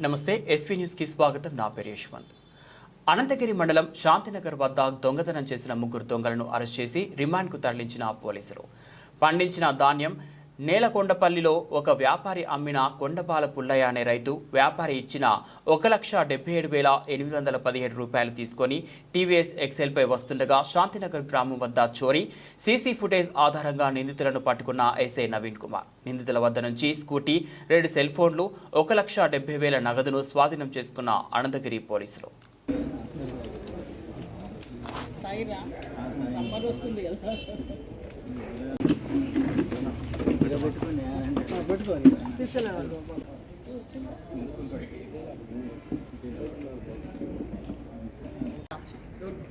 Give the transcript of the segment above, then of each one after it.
నమస్తే ఎస్వీ న్యూస్కి స్వాగతం. నా పేరు యశ్వంత్. అనంతగిరి మండలం శాంతినగర్ వద్ద దొంగతనం చేసిన ముగ్గురు దొంగలను అరెస్ట్ చేసి రిమాండ్కు తరలించిన పోలీసులు. పండించిన ధాన్యం నేలకొండపల్లిలో ఒక వ్యాపారి అమ్మిన కొండపాల పుల్లయ్య అనే రైతు వ్యాపారి ఇచ్చిన ఒక లక్ష డెబ్బై ఏడు వేల ఎనిమిది వందల పదిహేడు రూపాయలు తీసుకొని టీవీఎస్ ఎక్సెల్పై వస్తుండగా శాంతినగర్ గ్రామం వద్ద చోరీ. సీసీ ఫుటేజ్ ఆధారంగా నిందితులను పట్టుకున్న ఎస్ఐ నవీన్ కుమార్. నిందితుల వద్ద నుంచి స్కూటీ రెండు సెల్ ఫోన్లు ఒక లక్ష డెబ్బై వేల నగదును స్వాధీనం చేసుకున్న అనంతగిరి పోలీసులు. వస్తుంది కదా.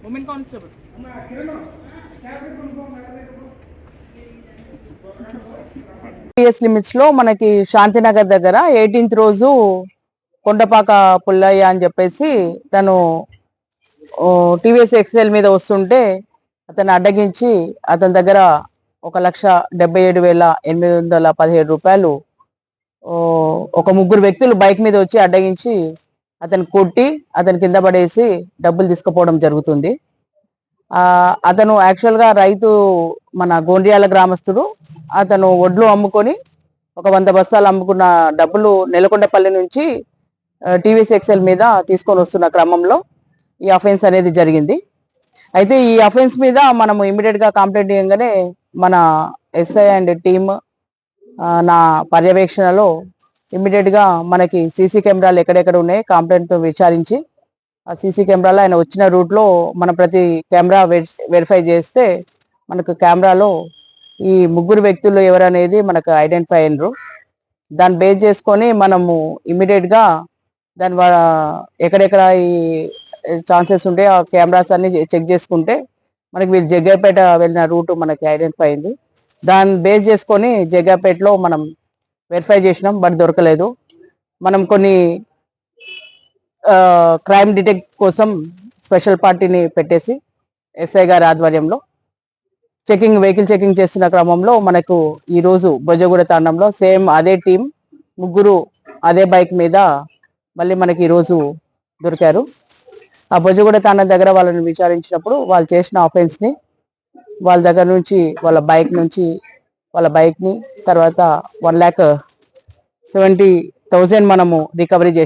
ఉమెన్ కానిస్టేబుల్ టిఎస్ లిమిట్స్లో మనకి శాంతినగర్ దగ్గర ఎయిటీన్త్ రోజు కొండపాక పుల్లయ్య అని చెప్పేసి తను టీవీఎస్ ఎక్స్ఎల్ మీద వస్తుంటే అతను అడ్డగించి అతని దగ్గర ఒక లక్ష డెబ్బై ఏడు వేల ఎనిమిది వందల పదిహేడు రూపాయలు ఒక ముగ్గురు వ్యక్తులు బైక్ మీద వచ్చి అడ్డగించి అతను కొట్టి అతని కింద పడేసి డబ్బులు తీసుకుపోవడం జరుగుతుంది. అతను యాక్చువల్గా రైతు మన గోండియాల గ్రామస్తుడు. అతను వడ్లు అమ్ముకొని ఒక వంద బస్తాలు అమ్ముకున్న డబ్బులు నెలకొండపల్లి నుంచి టీవీఎస్ ఎక్సెల్ మీద తీసుకొని వస్తున్న క్రమంలో ఈ అఫెన్స్ అనేది జరిగింది. అయితే ఈ అఫెన్స్ మీద మనము ఇమీడియట్గా కంప్లైంట్ చేయగానే మన ఎస్ఐ అండ్ టీమ్ నా పర్యవేక్షణలో ఇమీడియట్గా మనకి సీసీ కెమెరాలు ఎక్కడెక్కడ ఉన్నాయి కంప్లైంట్తో విచారించి ఆ సీసీ కెమెరాలో ఆయన వచ్చిన రూట్లో మన ప్రతి కెమెరా వెరిఫై చేస్తే మనకు కెమెరాలో ఈ ముగ్గురు వ్యక్తులు ఎవరనేది మనకు ఐడెంటిఫై అయినరు. దాన్ని బేస్ చేసుకొని మనము ఇమీడియట్గా దాని ఎక్కడెక్కడ ఈ ఛాన్సెస్ ఉంటే ఆ కెమెరాస్ అన్ని చెక్ చేసుకుంటే మనకి వీళ్ళు జగ్గపేట వెళ్ళిన రూట్ మనకి ఐడెంటిఫై అయింది. దాన్ని బేస్ చేసుకొని జగ్గపేటలో మనం వెరిఫై చేసినాం బట్ దొరకలేదు. మనం కొన్ని క్రైమ్ డిటెక్ట్ కోసం స్పెషల్ పార్టీని పెట్టేసి ఎస్ఐ గారి ఆధ్వర్యంలో చెకింగ్ వెహికల్ చెకింగ్ చేస్తున్న క్రమంలో మనకు ఈరోజు రోజు తాండంలో సేమ్ అదే టీం ముగ్గురు అదే బైక్ మీద మళ్ళీ మనకి ఈరోజు దొరికారు. ఆ బొజ్జగూడ తాండం దగ్గర వాళ్ళని విచారించినప్పుడు వాళ్ళు చేసిన ఆఫెన్స్ని వాళ్ళ దగ్గర నుంచి వాళ్ళ బైక్ నుంచి వాళ్ళ బైక్ని తర్వాత వన్ ల్యాక్ సెవెంటీ థౌజండ్ మనము రికవరీ చేసి